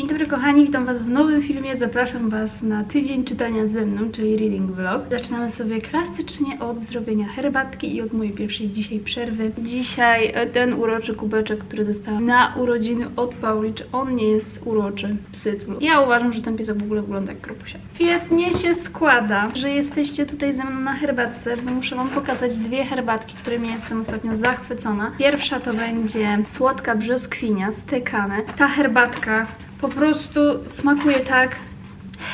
Dzień dobry kochani, witam was w nowym filmie. Zapraszam was na tydzień czytania ze mną, czyli reading vlog. Zaczynamy sobie klasycznie od zrobienia herbatki i od mojej pierwszej dzisiaj przerwy. Dzisiaj e, ten uroczy kubeczek, który dostałam na urodziny od Pauli, czy on nie jest uroczy? Psytul. Ja uważam, że ten piesek w ogóle wygląda jak kropusia. Świetnie się składa, że jesteście tutaj ze mną na herbatce, bo muszę wam pokazać dwie herbatki, którymi jestem ostatnio zachwycona. Pierwsza to będzie słodka brzoskwinia, stykane. Ta herbatka po prostu smakuje tak,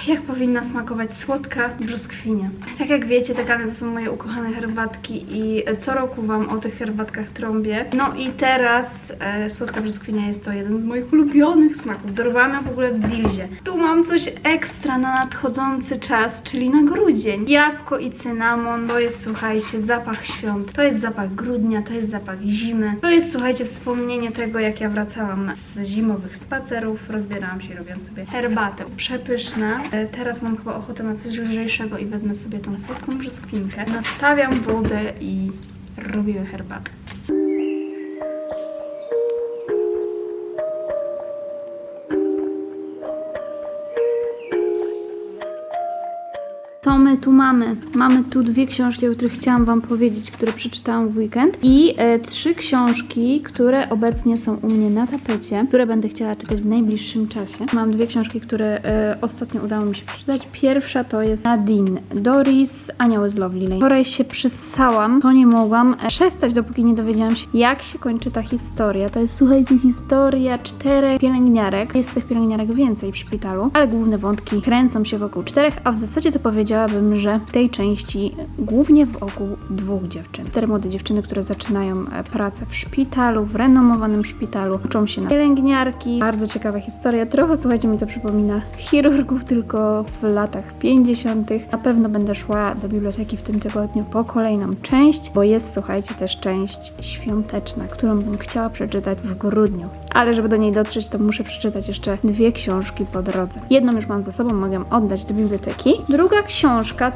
jak powinna smakować słodka brzoskwinia. Tak jak wiecie, te to są moje ukochane herbatki i co roku Wam o tych herbatkach trąbię. No i teraz e, słodka brzoskwinia jest to jeden z moich ulubionych smaków. Dorwałam ją w ogóle w Dilzie. Tu mam coś ekstra na nadchodzący czas, czyli na grudzień. Jabłko i cynamon, to jest, słuchajcie, zapach świąt. To jest zapach grudnia, to jest zapach zimy. To jest, słuchajcie, wspomnienie tego, jak ja wracałam z zimowych spacerów. Rozbierałam się robiąc sobie herbatę. Przepyszna. E, Teraz mam chyba ochotę na coś lżejszego i wezmę sobie tą słodką brzoskwinkę. Nastawiam wodę i robimy herbatę. Co my tu mamy? Mamy tu dwie książki, o których chciałam Wam powiedzieć, które przeczytałam w weekend i e, trzy książki, które obecnie są u mnie na tapecie, które będę chciała czytać w najbliższym czasie. Mam dwie książki, które e, ostatnio udało mi się przeczytać. Pierwsza to jest Nadine Doris, Anioły z Lovely Lane. Wczoraj się przyssałam, to nie mogłam e, przestać, dopóki nie dowiedziałam się, jak się kończy ta historia. To jest, słuchajcie, historia czterech pielęgniarek. Jest tych pielęgniarek więcej w szpitalu, ale główne wątki kręcą się wokół czterech, a w zasadzie to powiedziałabym, że w tej części głównie wokół dwóch dziewczyn. Cztery młode dziewczyny, które zaczynają e, pracę w szpitalu, w renomowanym szpitalu, uczą się na pielęgniarki. Bardzo ciekawa historia. Trochę, słuchajcie, mi to przypomina chirurgów, tylko w latach 50. Na pewno będę szła do biblioteki w tym tygodniu po kolejną część, bo jest, słuchajcie, też część świąteczna, którą bym chciała przeczytać w grudniu. Ale żeby do niej dotrzeć, to muszę przeczytać jeszcze dwie książki po drodze. Jedną już mam za sobą, mogę oddać do biblioteki. Druga książka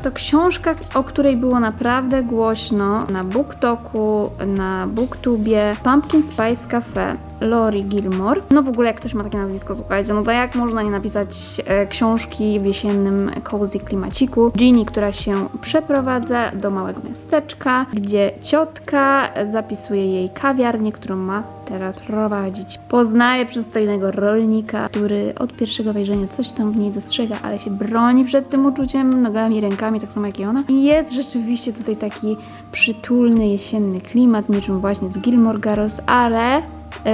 to książka, o której było naprawdę głośno na BookToku, na BookTubie, Pumpkin Spice Cafe. Lori Gilmore. No w ogóle jak ktoś ma takie nazwisko, słuchajcie, no to jak można nie napisać e, książki w jesiennym cozy klimaciku. Ginny, która się przeprowadza do małego miasteczka, gdzie ciotka zapisuje jej kawiarnię, którą ma teraz prowadzić. Poznaje przystojnego rolnika, który od pierwszego wejrzenia coś tam w niej dostrzega, ale się broni przed tym uczuciem nogami, rękami, tak samo jak i ona. I jest rzeczywiście tutaj taki przytulny jesienny klimat, niczym właśnie z Gilmore Girls, ale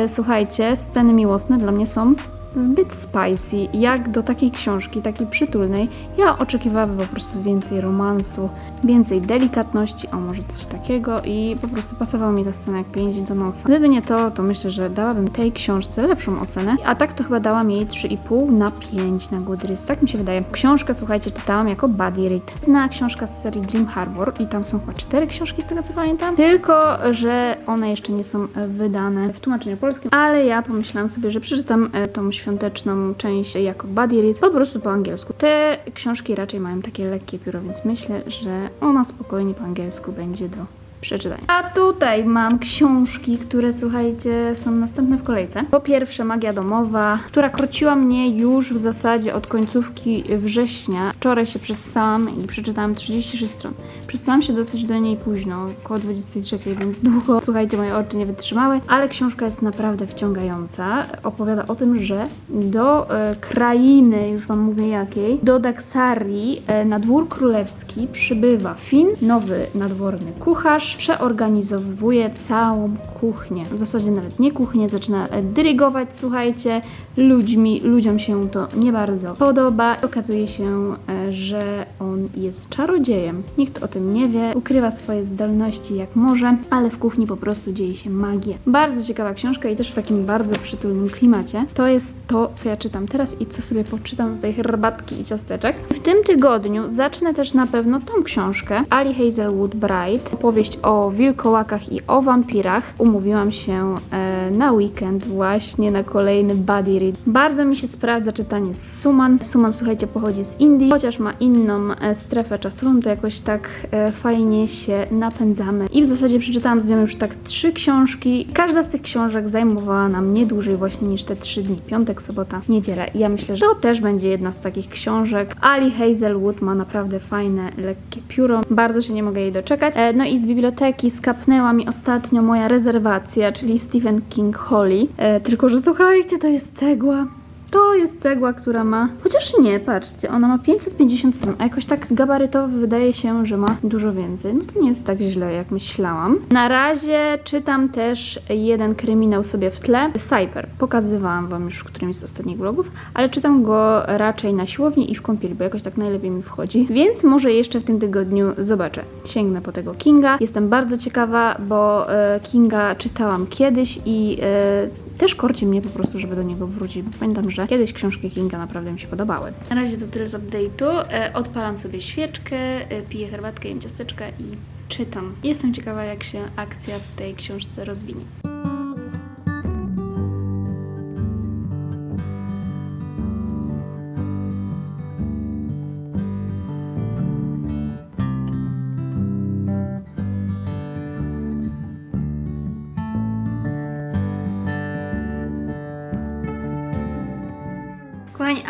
słuchajcie, sceny miłosne dla mnie są zbyt spicy, jak do takiej książki, takiej przytulnej. Ja oczekiwałabym po prostu więcej romansu, więcej delikatności, o może coś takiego i po prostu pasowała mi ta scena jak pięć do nosa. Gdyby nie to, to myślę, że dałabym tej książce lepszą ocenę, a tak to chyba dałam jej 3,5 na 5 na Goodreads, tak mi się wydaje. Książkę, słuchajcie, czytałam jako buddy read. Jedna książka z serii Dream Harbor i tam są chyba cztery książki z tego co pamiętam, tylko, że one jeszcze nie są wydane w tłumaczeniu polskim, ale ja pomyślałam sobie, że przeczytam e, tą świąteczną część jako buddy read po prostu po angielsku. Te książki raczej mają takie lekkie pióro, więc myślę, że ona spokojnie po angielsku będzie do przeczytania. A tutaj mam książki, które słuchajcie, są następne w kolejce. Po pierwsze Magia Domowa, która korciła mnie już w zasadzie od końcówki września. Wczoraj się przestałam i przeczytałam 36 stron. Przestałam się dosyć do niej późno, około 23, więc długo, słuchajcie, moje oczy nie wytrzymały, ale książka jest naprawdę wciągająca. Opowiada o tym, że do e, krainy, już wam mówię jakiej, do Daxarii e, na dwór królewski przybywa Finn, nowy nadworny kucharz, przeorganizowuje całą kuchnię. W zasadzie nawet nie kuchnię, zaczyna dyrygować, słuchajcie, ludźmi. Ludziom się to nie bardzo podoba. Okazuje się, e, że on jest czarodziejem. Nikt o tym nie wie, ukrywa swoje zdolności jak może, ale w kuchni po prostu dzieje się magia. Bardzo ciekawa książka i też w takim bardzo przytulnym klimacie. To jest to, co ja czytam teraz i co sobie poczytam do tej herbatki i ciasteczek. W tym tygodniu zacznę też na pewno tą książkę Ali Hazelwood Bright, opowieść o wilkołakach i o wampirach. Umówiłam się e, na weekend właśnie na kolejny buddy read. Bardzo mi się sprawdza czytanie z Suman. Suman, słuchajcie, pochodzi z Indii, chociaż ma inną e, strefę czasową, to jakoś tak e, fajnie się napędzamy. I w zasadzie przeczytałam z nią już tak trzy książki. Każda z tych książek zajmowała nam nie dłużej właśnie niż te trzy dni, piątek, sobota, niedziela. I ja myślę, że to też będzie jedna z takich książek. Ali Hazelwood ma naprawdę fajne, lekkie pióro. Bardzo się nie mogę jej doczekać. E, No i z biblioteki skapnęła mi ostatnio moja rezerwacja, czyli Stephen King Holly. Tylko, że słuchajcie, to jest cegła odległa to jest cegła, która ma. Chociaż nie, patrzcie, ona ma 550 stron, a jakoś tak gabarytowo wydaje się, że ma dużo więcej. No to nie jest tak źle, jak myślałam. Na razie czytam też jeden kryminał sobie w tle. Cyper. Pokazywałam Wam już w którymś z ostatnich vlogów, ale czytam go raczej na siłowni i w kąpieli, bo jakoś tak najlepiej mi wchodzi. Więc może jeszcze w tym tygodniu zobaczę. Sięgnę po tego Kinga. Jestem bardzo ciekawa, bo e, Kinga czytałam kiedyś i e, też korci mnie po prostu, żeby do niego wrócić, bo pamiętam, że kiedyś książki Kinga naprawdę mi się podobały. Na razie to tyle z update'u. E, Odpalam sobie świeczkę, e, piję herbatkę, jem ciasteczka i czytam. Jestem ciekawa, jak się akcja w tej książce rozwinie.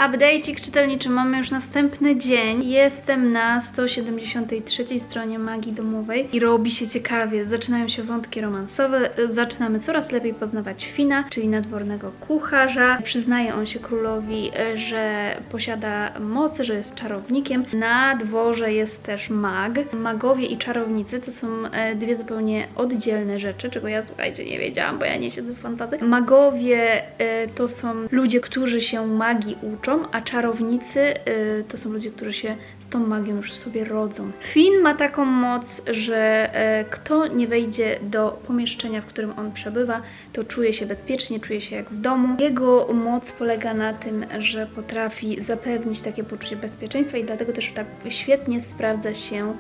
Update'ik czytelniczy mamy już następny dzień. Jestem na 173 stronie magii domowej i robi się ciekawie. Zaczynają się wątki romansowe, zaczynamy coraz lepiej poznawać Fina, czyli nadwornego kucharza. Przyznaje on się królowi, że posiada mocy, że jest czarownikiem. Na dworze jest też mag. Magowie i czarownicy to są e, dwie zupełnie oddzielne rzeczy, czego ja słuchajcie nie wiedziałam, bo ja nie siedzę w fantazji. Magowie e, to są ludzie, którzy się magii uczą, a czarownicy y, to są ludzie, którzy się z tą magią już sobie rodzą. Finn ma taką moc, że e, kto nie wejdzie do pomieszczenia, w którym on przebywa, to czuje się bezpiecznie, czuje się jak w domu. Jego moc polega na tym, że potrafi zapewnić takie poczucie bezpieczeństwa i dlatego też tak świetnie sprawdza się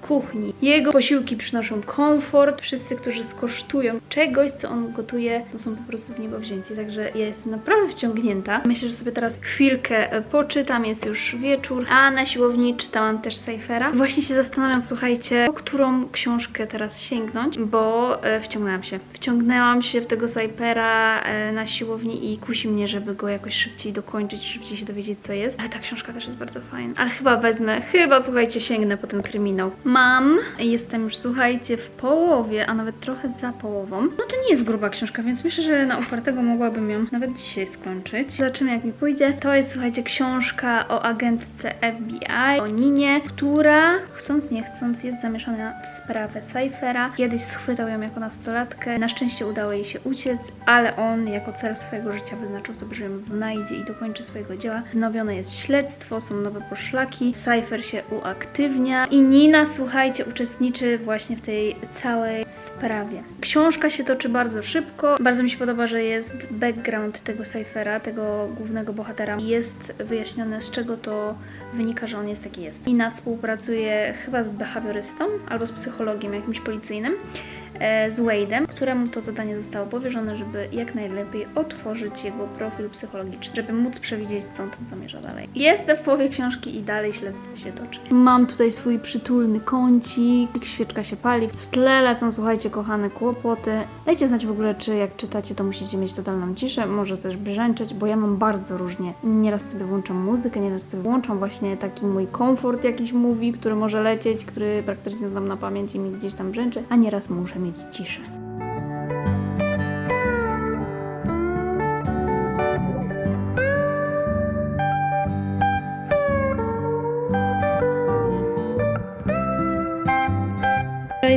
kuchni. Jego posiłki przynoszą komfort. Wszyscy, którzy skosztują czegoś, co on gotuje, to są po prostu w niebo wzięci. Także ja jestem naprawdę wciągnięta. Myślę, że sobie teraz chwilkę e, poczytam. Jest już wieczór, a na siłowni czytałam też Cyphera. Właśnie się zastanawiam, słuchajcie, po którą książkę teraz sięgnąć, bo e, wciągnęłam się. Wciągnęłam się w tego Cyphera e, na siłowni i kusi mnie, żeby go jakoś szybciej dokończyć, szybciej się dowiedzieć, co jest. Ale ta książka też jest bardzo fajna. Ale chyba wezmę, chyba słuchajcie, sięgnę po ten kryminał. Mam, jestem już słuchajcie w połowie, a nawet trochę za połową. No to nie jest gruba książka, więc myślę, że na otwartego mogłabym ją nawet dzisiaj skończyć. Zobaczymy jak mi pójdzie. To jest słuchajcie książka o agentce FBI, o Ninie, która chcąc nie chcąc jest zamieszana w sprawę Cyphera. Kiedyś schwytał ją jako nastolatkę. Na szczęście udało jej się uciec, ale on jako cel swojego życia wyznaczył sobie, że ją znajdzie i dokończy swojego dzieła. Wznowione jest śledztwo, są nowe poszlaki, Cypher się uaktywnia i Nina, słuchajcie, uczestniczy właśnie w tej całej sprawie. Książka się toczy bardzo szybko. Bardzo mi się podoba, że jest background tego Cyphera, tego głównego bohatera. Jest wyjaśnione, z czego to wynika, że on jest taki jest. Nina współpracuje chyba z behawiorystą albo z psychologiem jakimś policyjnym z Wade'em, któremu to zadanie zostało powierzone, żeby jak najlepiej otworzyć jego profil psychologiczny, żeby móc przewidzieć, co on tam zamierza dalej. Jestem w połowie książki i dalej śledztwo się toczy. Mam tutaj swój przytulny kącik, świeczka się pali, w tle lecą, słuchajcie, kochane kłopoty. Dajcie znać w ogóle, czy jak czytacie, to musicie mieć totalną ciszę, może coś brzęczeć, bo ja mam bardzo różnie. Nieraz sobie włączam muzykę, nieraz sobie włączam właśnie taki mój komfort jakiś mówi, który może lecieć, który praktycznie znam na pamięć i mi gdzieś tam brzęczy, a nieraz muszę mieć ciszę.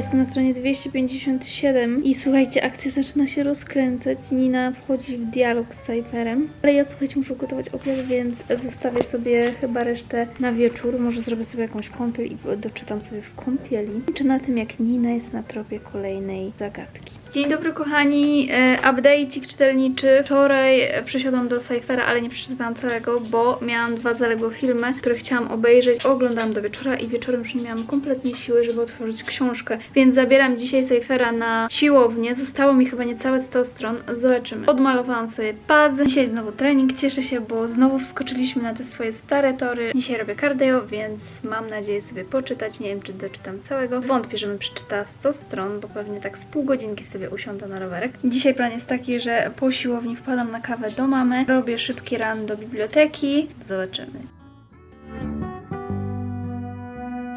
Ja Jestem na stronie 257 i słuchajcie, akcja zaczyna się rozkręcać. Nina wchodzi w dialog z Cypherem. Ale ja słuchajcie, muszę gotować obiad, więc zostawię sobie chyba resztę na wieczór. Może zrobię sobie jakąś kąpiel i doczytam sobie w kąpieli. Czy na tym, jak Nina jest na tropie kolejnej zagadki. Dzień dobry kochani, e, update'ik czytelniczy. Wczoraj przysiadłam do Cyphera, ale nie przeczytałam całego, bo miałam dwa zaległe filmy, które chciałam obejrzeć. Oglądałam do wieczora i wieczorem już nie miałam kompletnie siły, żeby otworzyć książkę. Więc zabieram dzisiaj Cyphera na siłownię. Zostało mi chyba niecałe 100 stron. Zobaczymy. Odmalowałam sobie puzzle. Dzisiaj znowu trening. Cieszę się, bo znowu wskoczyliśmy na te swoje stare tory. Dzisiaj robię cardio, więc mam nadzieję sobie poczytać. Nie wiem, czy doczytam całego. Wątpię, żebym przeczytała 100 stron, bo pewnie tak z pół godzinki sobie usiądę na rowerek. Dzisiaj plan jest taki, że po siłowni wpadam na kawę do mamy, robię szybki run do biblioteki. Zobaczymy.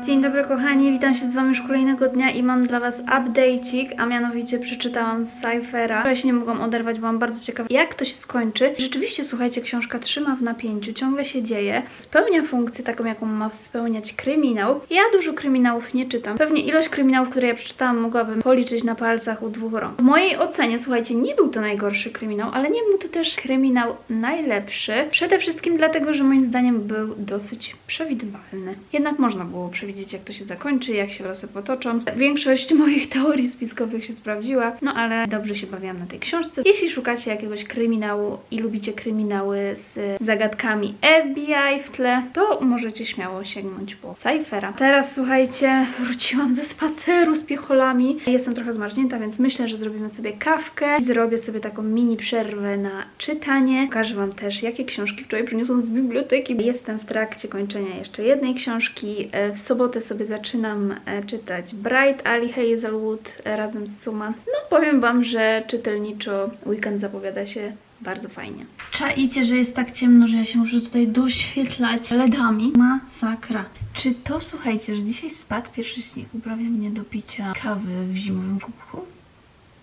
Dzień dobry kochani, witam się z Wami już kolejnego dnia i mam dla Was update'ik, a mianowicie przeczytałam Cyphera. Ja się nie mogłam oderwać, bo mam bardzo ciekawa jak to się skończy. Rzeczywiście, słuchajcie, książka trzyma w napięciu, ciągle się dzieje. Spełnia funkcję taką, jaką ma spełniać kryminał. Ja dużo kryminałów nie czytam. Pewnie ilość kryminałów, które ja przeczytałam, mogłabym policzyć na palcach u dwóch rąk. W mojej ocenie, słuchajcie, nie był to najgorszy kryminał, ale nie był to też kryminał najlepszy. Przede wszystkim dlatego, że moim zdaniem był dosyć przewidywalny. Jednak można było przewidzieć, jak to się zakończy, jak się losy potoczą. Większość moich teorii spiskowych się sprawdziła, no ale dobrze się bawiłam na tej książce. Jeśli szukacie jakiegoś kryminału i lubicie kryminały z zagadkami FBI w tle, to możecie śmiało sięgnąć po Cyphera. Teraz słuchajcie, wróciłam ze spaceru z piecholami. Jestem trochę zmarznięta, więc myślę, że zrobimy sobie kawkę i zrobię sobie taką mini przerwę na czytanie. Pokażę Wam też, jakie książki wczoraj przyniosłam z biblioteki. Jestem w trakcie kończenia jeszcze jednej książki. E, W sobotę sobie zaczynam e, czytać Bright Ali Hazelwood razem z Suma. No powiem Wam, że czytelniczo weekend zapowiada się bardzo fajnie. Czaicie, że jest tak ciemno, że ja się muszę tutaj doświetlać LEDami? Masakra. Czy to, słuchajcie, że dzisiaj spadł pierwszy śnieg uprawia mnie do picia kawy w zimowym kubku?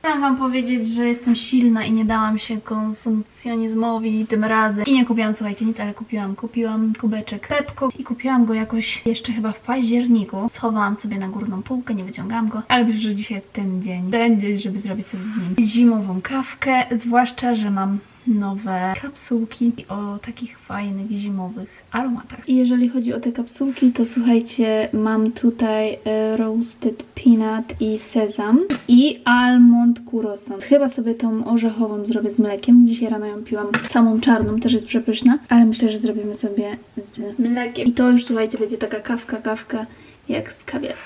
Chciałam wam powiedzieć, że jestem silna i nie dałam się konsumpcjonizmowi tym razem. I nie kupiłam, słuchajcie, nic, ale kupiłam. Kupiłam kubeczek Pepko i kupiłam go jakoś jeszcze chyba w październiku. Schowałam sobie na górną półkę, nie wyciągałam go, ale myślę, że dzisiaj jest ten dzień. Ten dzień, żeby zrobić sobie w nim zimową kawkę, zwłaszcza, że mam nowe kapsułki o takich fajnych zimowych aromatach. I jeżeli chodzi o te kapsułki, to słuchajcie, mam tutaj e, roasted peanut i sezam i almond croissant. Chyba sobie tą orzechową zrobię z mlekiem. Dzisiaj rano ją piłam samą czarną, też jest przepyszna, ale myślę, że zrobimy sobie z mlekiem. I to już słuchajcie, będzie taka kawka, kawka jak z kawiarem.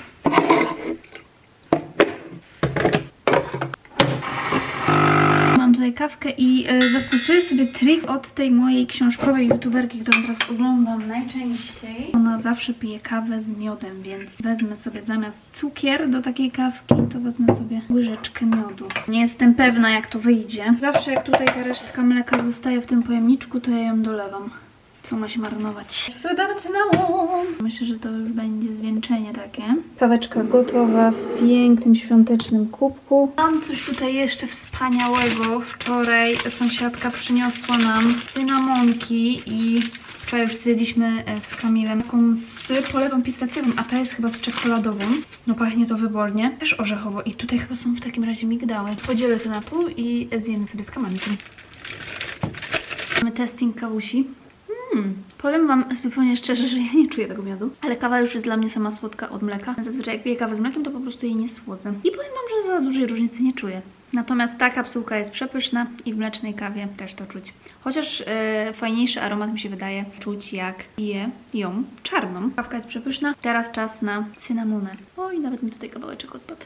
I e, zastosuję sobie trik od tej mojej książkowej youtuberki, którą teraz oglądam najczęściej. Ona zawsze pije kawę z miodem, więc wezmę sobie zamiast cukier do takiej kawki, to wezmę sobie łyżeczkę miodu. Nie jestem pewna jak to wyjdzie. Zawsze jak tutaj ta resztka mleka zostaje w tym pojemniczku, to ja ją dolewam. Co ma się marnować? Sobie damy cynamon. Myślę, że to już będzie zwieńczenie takie. Kaweczka gotowa w pięknym, świątecznym kubku. Mam coś tutaj jeszcze wspaniałego. Wczoraj sąsiadka przyniosła nam cynamonki i wczoraj już zjedliśmy e, z Kamilem taką z polewą pistacjową, a ta jest chyba z czekoladową. No pachnie to wybornie. Też orzechowo i tutaj chyba są w takim razie migdały. Podzielę to na pół i zjemy sobie z kamankiem. Mamy testing kawusi. Hmm. Powiem Wam zupełnie szczerze, że ja nie czuję tego miodu, ale kawa już jest dla mnie sama słodka od mleka. Zazwyczaj jak piję kawę z mlekiem, to po prostu jej nie słodzę. I powiem Wam, że za dużej różnicy nie czuję. Natomiast ta kapsułka jest przepyszna i w mlecznej kawie też to czuć. Chociaż e, fajniejszy aromat mi się wydaje czuć jak piję ją czarną. Kawka jest przepyszna. Teraz czas na cynamonę. O i nawet mi tutaj kawałeczek odpadł.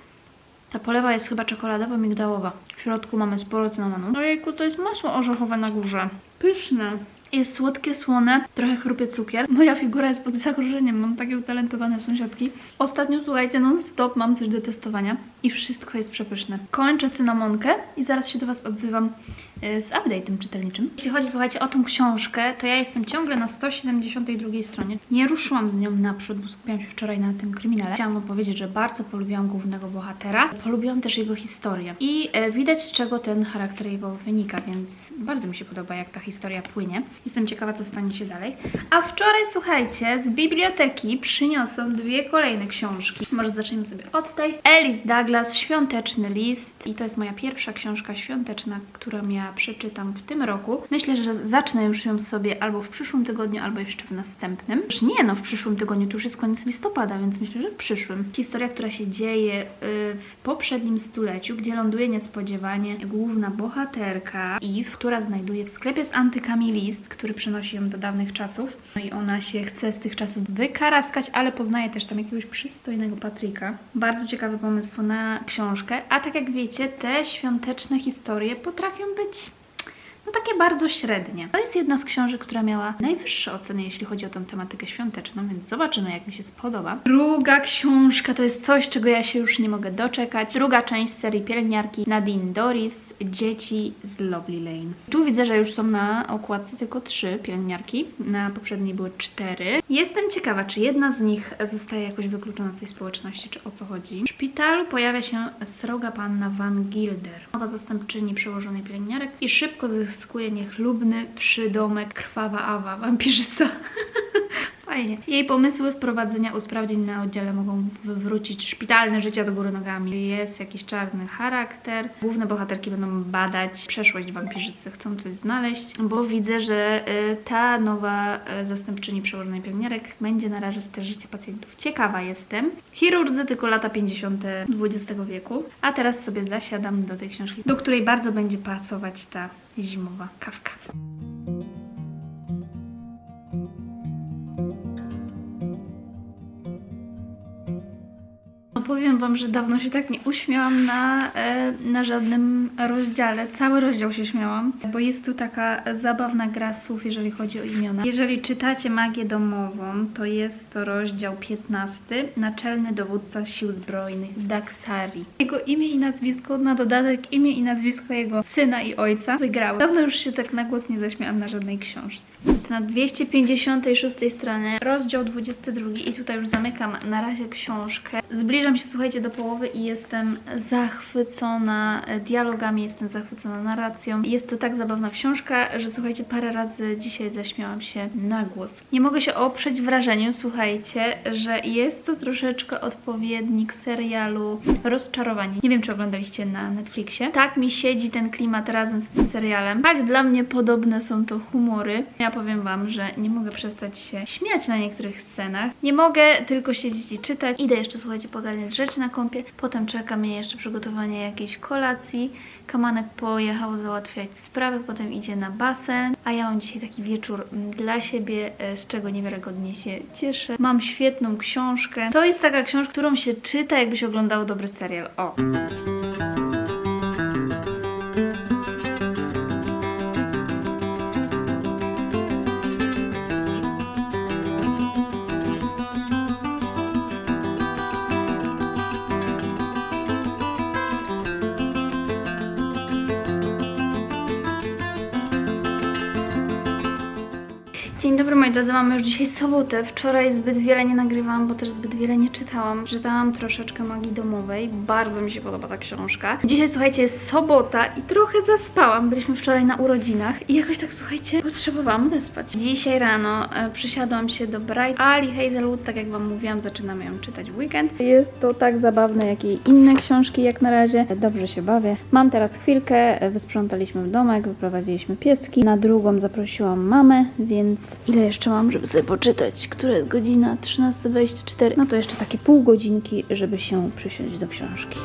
Ta polewa jest chyba czekoladowo-migdałowa. W środku mamy sporo cynamonu. Ojejku, to jest masło orzechowe na górze. Pyszne. Jest słodkie, słone, trochę chrupie cukier. Moja figura jest pod zagrożeniem, mam takie utalentowane sąsiadki. Ostatnio, słuchajcie, non stop mam coś do testowania i wszystko jest przepyszne. Kończę cynamonkę i zaraz się do Was odzywam z update'em czytelniczym. Jeśli chodzi, słuchajcie, o tą książkę, to ja jestem ciągle na 172 stronie. Nie ruszyłam z nią naprzód, bo skupiłam się wczoraj na tym kryminale. Chciałam wam powiedzieć, że bardzo polubiłam głównego bohatera. Polubiłam też jego historię. I e, widać, z czego ten charakter jego wynika, więc bardzo mi się podoba, jak ta historia płynie. Jestem ciekawa, co stanie się dalej. A wczoraj, słuchajcie, z biblioteki przyniosłam dwie kolejne książki. Może zaczniemy sobie od tej. Alice Douglas, Świąteczny List. I to jest moja pierwsza książka świąteczna, którą ja przeczytam w tym roku. Myślę, że zacznę już ją sobie albo w przyszłym tygodniu, albo jeszcze w następnym. Już nie, no w przyszłym tygodniu to już jest koniec listopada, więc myślę, że w przyszłym. Historia, która się dzieje y, w poprzednim stuleciu, gdzie ląduje niespodziewanie główna bohaterka Eve, która znajduje w sklepie z antykami list, który przenosi ją do dawnych czasów. No i ona się chce z tych czasów wykaraskać, ale poznaje też tam jakiegoś przystojnego Patryka. Bardzo ciekawy pomysł na książkę, a tak jak wiecie, te świąteczne historie potrafią być no takie bardzo średnie. To jest jedna z książek, która miała najwyższe oceny, jeśli chodzi o tę tematykę świąteczną, więc zobaczymy, jak mi się spodoba. Druga książka to jest coś, czego ja się już nie mogę doczekać. Druga część serii pielęgniarki Nadine Doris, Dzieci z Lovely Lane. Tu widzę, że już są na okładce tylko trzy pielęgniarki, na poprzedniej były cztery. Jestem ciekawa, czy jedna z nich zostaje jakoś wykluczona z tej społeczności, czy o co chodzi. W szpitalu pojawia się sroga panna Van Gilder, nowa zastępczyni przełożonej pielęgniarek i szybko niechlubny przydomek Krwawa Awa, wampirzyca. Fajnie. Jej pomysły wprowadzenia usprawnień na oddziale mogą wywrócić szpitalne życie do góry nogami. Jest jakiś czarny charakter. Główne bohaterki będą badać przeszłość wampirzycy, chcą coś znaleźć, bo widzę, że y, ta nowa y, zastępczyni przełożonej pielęgniarek będzie narażać też życie pacjentów. Ciekawa jestem. Chirurdzy tylko lata 50. XX wieku. A teraz sobie zasiadam do tej książki, do której bardzo będzie pasować ta zimowa kawka. Powiem Wam, że dawno się tak nie uśmiałam na, e, na żadnym rozdziale. Cały rozdział się śmiałam, bo jest tu taka zabawna gra słów, jeżeli chodzi o imiona. Jeżeli czytacie Magię Domową, to jest to rozdział 15. Naczelny dowódca sił zbrojnych Daksari. Jego imię i nazwisko, na dodatek imię i nazwisko jego syna i ojca wygrały. Dawno już się tak na głos nie zaśmiałam na żadnej książce. Jest na 256 stronie, rozdział 22 i tutaj już zamykam na razie książkę. Zbliżam się, słuchajcie, do połowy i jestem zachwycona dialogami, jestem zachwycona narracją. Jest to tak zabawna książka, że słuchajcie, parę razy dzisiaj zaśmiałam się na głos. Nie mogę się oprzeć wrażeniu, słuchajcie, że jest to troszeczkę odpowiednik serialu Rozczarowanie. Nie wiem, czy oglądaliście na Netflixie. Tak mi siedzi ten klimat razem z tym serialem. Tak, dla mnie podobne są to humory. Ja powiem Wam, że nie mogę przestać się śmiać na niektórych scenach. Nie mogę tylko siedzieć i czytać. Idę jeszcze, słuchajcie, pogarniać rzeczy na kąpie. Potem czeka mnie jeszcze przygotowanie jakiejś kolacji. Kamanek pojechał załatwiać sprawy, potem idzie na basen, a ja mam dzisiaj taki wieczór mm, dla siebie, e, z czego niewiarygodnie się cieszę. Mam świetną książkę. To jest taka książka, którą się czyta, jakby się oglądało dobry serial. O! Drodzy, mamy już dzisiaj sobotę. Wczoraj zbyt wiele nie nagrywałam, bo też zbyt wiele nie czytałam. Czytałam troszeczkę magii domowej. Bardzo mi się podoba ta książka. Dzisiaj słuchajcie, jest sobota i trochę zaspałam. Byliśmy wczoraj na urodzinach i jakoś tak słuchajcie, potrzebowałam odespać. Dzisiaj rano e, przysiadłam się do Bright Ali Hazelwood, tak jak wam mówiłam, zaczynamy ją czytać w weekend. Jest to tak zabawne jak i inne książki jak na razie. Dobrze się bawię. Mam teraz chwilkę, e, wysprzątaliśmy w domek, wyprowadziliśmy pieski. Na drugą zaprosiłam mamę, więc ile jeszcze mam, żeby sobie poczytać? Która jest godzina? 13.24. No to jeszcze takie pół godzinki, żeby się przysiąść do książki.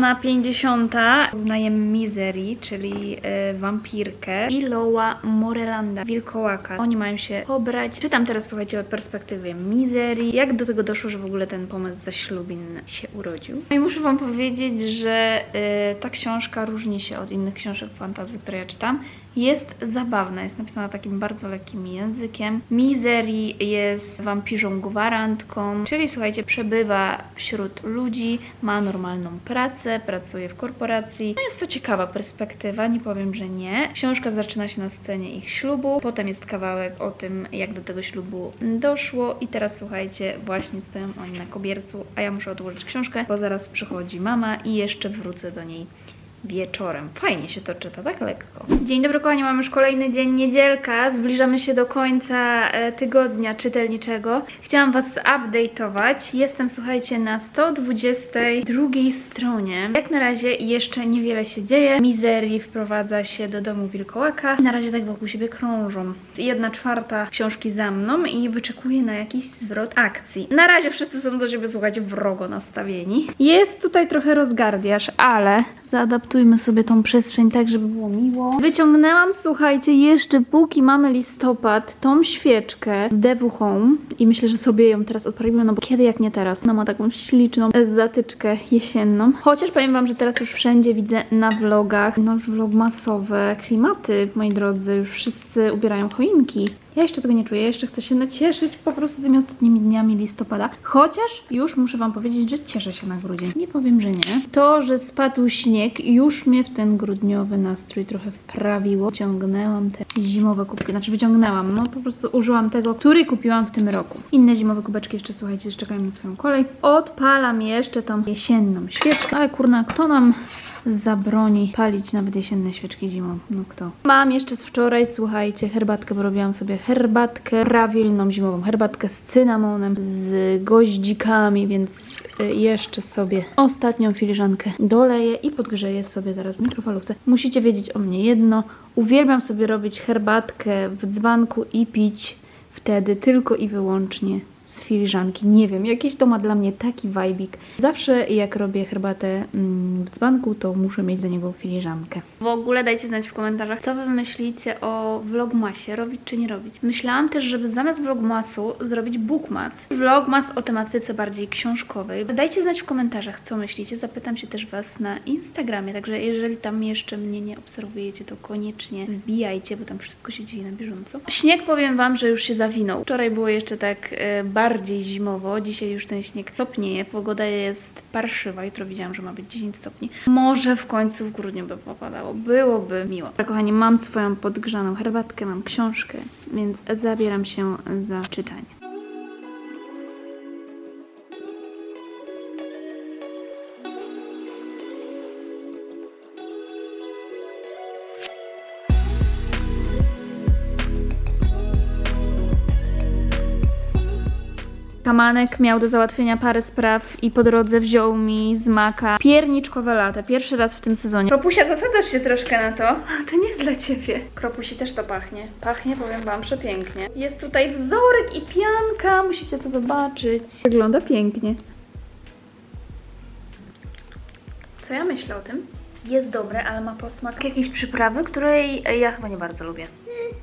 Strona 50. Poznajemy Misery, czyli e, wampirkę i Loa Morelanda, wilkołaka. Oni mają się pobrać. Czytam teraz, słuchajcie, o perspektywie Misery. Jak do tego doszło, że w ogóle ten pomysł zaślubin się urodził. No i muszę wam powiedzieć, że e, ta książka różni się od innych książek fantazji, które ja czytam. Jest zabawna, jest napisana takim bardzo lekkim językiem. Misery jest wampirzą gwarantką, czyli słuchajcie, przebywa wśród ludzi, ma normalną pracę, pracuje w korporacji. No jest to ciekawa perspektywa, nie powiem, że nie. Książka zaczyna się na scenie ich ślubu, potem jest kawałek o tym, jak do tego ślubu doszło i teraz słuchajcie, właśnie stoją oni na kobiercu, a ja muszę odłożyć książkę, bo zaraz przychodzi mama i jeszcze wrócę do niej wieczorem. Fajnie się to czyta, tak lekko. Dzień dobry kochani, mamy już kolejny dzień niedzielka. Zbliżamy się do końca e, tygodnia czytelniczego. Chciałam Was update'ować. Jestem, słuchajcie, na 122 stronie. Jak na razie jeszcze niewiele się dzieje. Misery wprowadza się do domu wilkołaka. Na razie tak wokół siebie krążą. Jedna czwarta książki za mną i wyczekuję na jakiś zwrot akcji. Na razie wszyscy są do siebie, słuchajcie, wrogo nastawieni. Jest tutaj trochę rozgardiasz, ale zaadaptujmy sobie tą przestrzeń tak, żeby było miło. Wyciągnęłam, słuchajcie, jeszcze póki mamy listopad, tą świeczkę z Devu Home i myślę, że sobie ją teraz odprawimy, no bo kiedy jak nie teraz? Ona ma taką śliczną zatyczkę jesienną. Chociaż powiem wam, że teraz już wszędzie widzę na vlogach, no już vlogmasowe klimaty, moi drodzy, już wszyscy ubierają choinki. Ja jeszcze tego nie czuję, jeszcze chcę się nacieszyć po prostu tymi ostatnimi dniami listopada. Chociaż już muszę Wam powiedzieć, że cieszę się na grudzień. Nie powiem, że nie. To, że spadł śnieg, już mnie w ten grudniowy nastrój trochę wprawiło. Wyciągnęłam te zimowe kubki, znaczy wyciągnęłam, no po prostu użyłam tego, który kupiłam w tym roku. Inne zimowe kubeczki jeszcze, słuchajcie, czekają na swoją kolej. Odpalam jeszcze tą jesienną świeczkę, ale kurna, kto nam zabroni palić nawet jesienne świeczki zimą. No kto? Mam jeszcze z wczoraj, słuchajcie, herbatkę, bo robiłam sobie herbatkę prawilną zimową, herbatkę z cynamonem, z goździkami, więc y, jeszcze sobie ostatnią filiżankę doleję i podgrzeję sobie teraz w mikrofalówce. Musicie wiedzieć o mnie jedno. Uwielbiam sobie robić herbatkę w dzbanku i pić wtedy tylko i wyłącznie z filiżanki. Nie wiem, jakiś to ma dla mnie taki wajbik. Zawsze jak robię herbatę mm, w dzbanku, to muszę mieć do niego filiżankę. W ogóle dajcie znać w komentarzach, co wy myślicie o vlogmasie, robić czy nie robić. Myślałam też, żeby zamiast vlogmasu zrobić bookmas. Vlogmas o tematyce bardziej książkowej. Dajcie znać w komentarzach, co myślicie. Zapytam się też was na Instagramie, także jeżeli tam jeszcze mnie nie obserwujecie, to koniecznie wbijajcie, bo tam wszystko się dzieje na bieżąco. Śnieg powiem wam, że już się zawinął. Wczoraj było jeszcze tak e, bardziej zimowo, dzisiaj już ten śnieg topnieje, pogoda jest parszywa, jutro widziałam, że ma być 10 stopni. Może w końcu w grudniu by popadało, byłoby miło. Dobra, kochani, mam swoją podgrzaną herbatkę, mam książkę, więc zabieram się za czytanie. Kamanek miał do załatwienia parę spraw i po drodze wziął mi z maka pierniczkowe latę. Pierwszy raz w tym sezonie. Kropusia, zasadzasz się troszkę na to? To nie jest dla ciebie. Kropusi też to pachnie. Pachnie, powiem wam, przepięknie. Jest tutaj wzorek i pianka. Musicie to zobaczyć. Wygląda pięknie. Co ja myślę o tym? Jest dobre, ale ma posmak jakiejś przyprawy, której ja chyba nie bardzo lubię.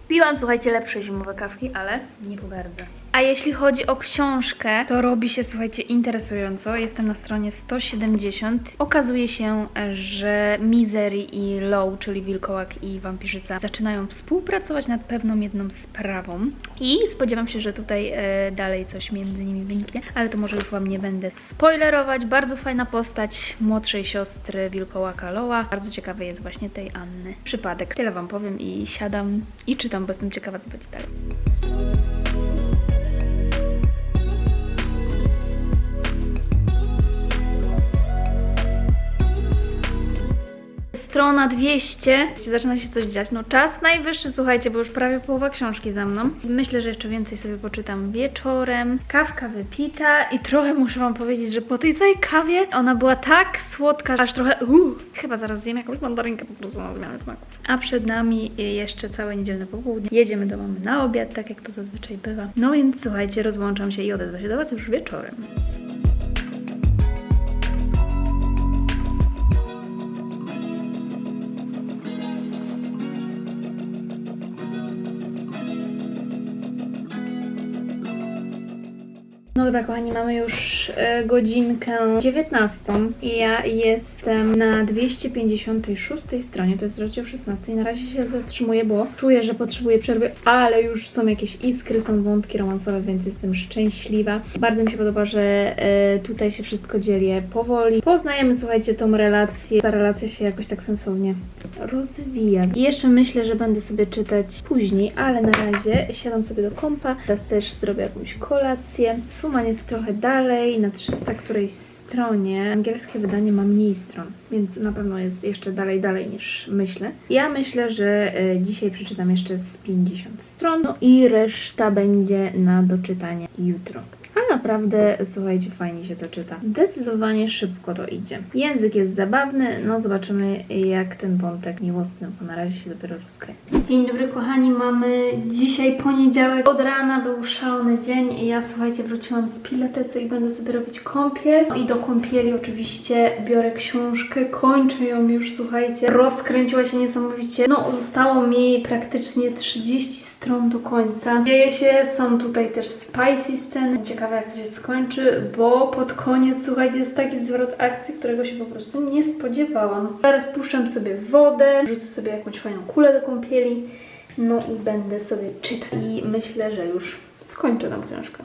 Piłam, słuchajcie, lepsze zimowe kawki, ale nie pogardzę. A jeśli chodzi o książkę, to robi się, słuchajcie, interesująco. Jestem na stronie 170. Okazuje się, że Misery i Low, czyli Wilkołak i Wampirzyca, zaczynają współpracować nad pewną jedną sprawą. I spodziewam się, że tutaj e, dalej coś między nimi wyniknie, ale to może już Wam nie będę spoilerować. Bardzo fajna postać młodszej siostry Wilkołaka Loa. Bardzo ciekawy jest właśnie tej Anny. Przypadek. Tyle Wam powiem i siadam i czytam, bo jestem ciekawa, co będzie dalej. Strona 200. Zaczyna się coś dziać. No czas najwyższy, słuchajcie, bo już prawie połowa książki za mną. Myślę, że jeszcze więcej sobie poczytam wieczorem. Kawka wypita i trochę muszę wam powiedzieć, że po tej całej kawie ona była tak słodka, aż trochę uh, chyba zaraz zjem jakąś mandarynkę po prostu na zmianę smaku. A przed nami jeszcze całe niedzielne popołudnie. Jedziemy do mamy na obiad, tak jak to zazwyczaj bywa. No więc słuchajcie, rozłączam się i odezwę się do was już wieczorem. No dobra, kochani, mamy już e, godzinkę 19 i ja jestem na 256 stronie, to jest rozdział 16. Na razie się zatrzymuję, bo czuję, że potrzebuję przerwy, ale już są jakieś iskry, są wątki romansowe, więc jestem szczęśliwa. Bardzo mi się podoba, że e, tutaj się wszystko dzieje powoli. Poznajemy, słuchajcie, tą relację. Ta relacja się jakoś tak sensownie rozwija. I jeszcze myślę, że będę sobie czytać później, ale na razie siadam sobie do kompa. Teraz też zrobię jakąś kolację. Suman jest trochę dalej, na 300 którejś stronie. Angielskie wydanie ma mniej stron, więc na pewno jest jeszcze dalej, dalej niż myślę. Ja myślę, że e, dzisiaj przeczytam jeszcze z 50 stron, no i reszta będzie na doczytanie jutro. Ale naprawdę, słuchajcie, fajnie się to czyta. Zdecydowanie szybko to idzie. Język jest zabawny, no zobaczymy jak ten wątek miłosny, bo na razie się dopiero rozkręca. Dzień dobry kochani, mamy dzisiaj poniedziałek. Od rana był szalony dzień ja słuchajcie, wróciłam z pilatesu i będę sobie robić kąpiel. No i do kąpieli oczywiście biorę książkę, kończę ją już, słuchajcie. Rozkręciła się niesamowicie. No, zostało mi praktycznie 30 stron do końca. Dzieje się, są tutaj też spicy sceny. Ciekawe jak to się skończy, bo pod koniec, słuchajcie, jest taki zwrot akcji, którego się po prostu nie spodziewałam. Teraz puszczam sobie wodę, rzucę sobie jakąś fajną kulę do kąpieli, no i będę sobie czytać. I myślę, że już skończę tą książkę.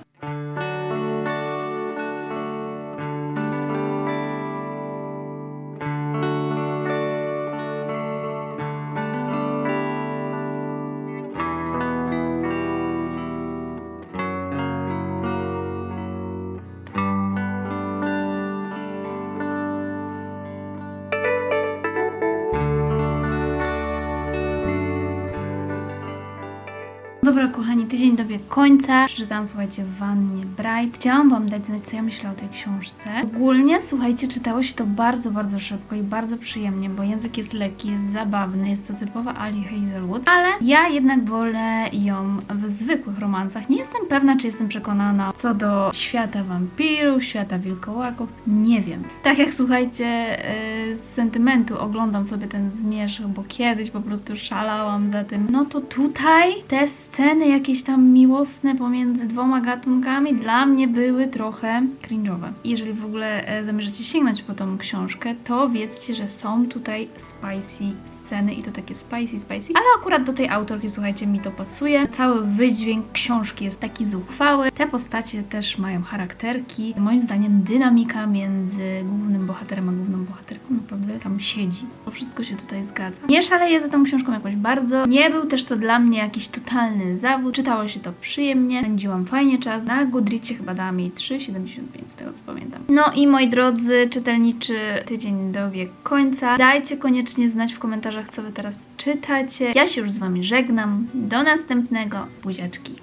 Dobra, kochani, tydzień dobiegł końca. Przeczytałam, słuchajcie, w wannie Bright. Chciałam Wam dać znać, co ja myślę o tej książce. Ogólnie, słuchajcie, czytało się to bardzo, bardzo szybko i bardzo przyjemnie, bo język jest lekki, jest zabawny, jest to typowa Ali Hazelwood, ale ja jednak wolę ją w zwykłych romansach. Nie jestem pewna, czy jestem przekonana co do świata wampirów, świata wilkołaków. Nie wiem. Tak jak, słuchajcie, yy, z sentymentu oglądam sobie ten zmierzch, bo kiedyś po prostu szalałam za tym. No to tutaj te sceny jakieś tam miłosne pomiędzy dwoma gatunkami dla mnie były trochę cringe'owe. Jeżeli w ogóle e, zamierzacie sięgnąć po tą książkę, to wiedzcie, że są tutaj spicy sceny i to takie spicy, spicy. Ale akurat do tej autorki, słuchajcie, mi to pasuje. Cały wydźwięk książki jest taki zuchwały. Te postacie też mają charakterki. Moim zdaniem dynamika między głównym bohaterem a główną bohaterką naprawdę tam siedzi. To wszystko się tutaj zgadza. Nie szaleję za tą książką jakoś bardzo. Nie był też to dla mnie jakiś totalny zawód. Czytało się to przyjemnie. Spędziłam fajnie czas. Na Goodreadzie chyba dała mi 3,75 z tego co pamiętam. No i moi drodzy, czytelniczy tydzień dobiegł końca. Dajcie koniecznie znać w komentarzach, co wy teraz czytacie. Ja się już z wami żegnam. Do następnego. Buziaczki.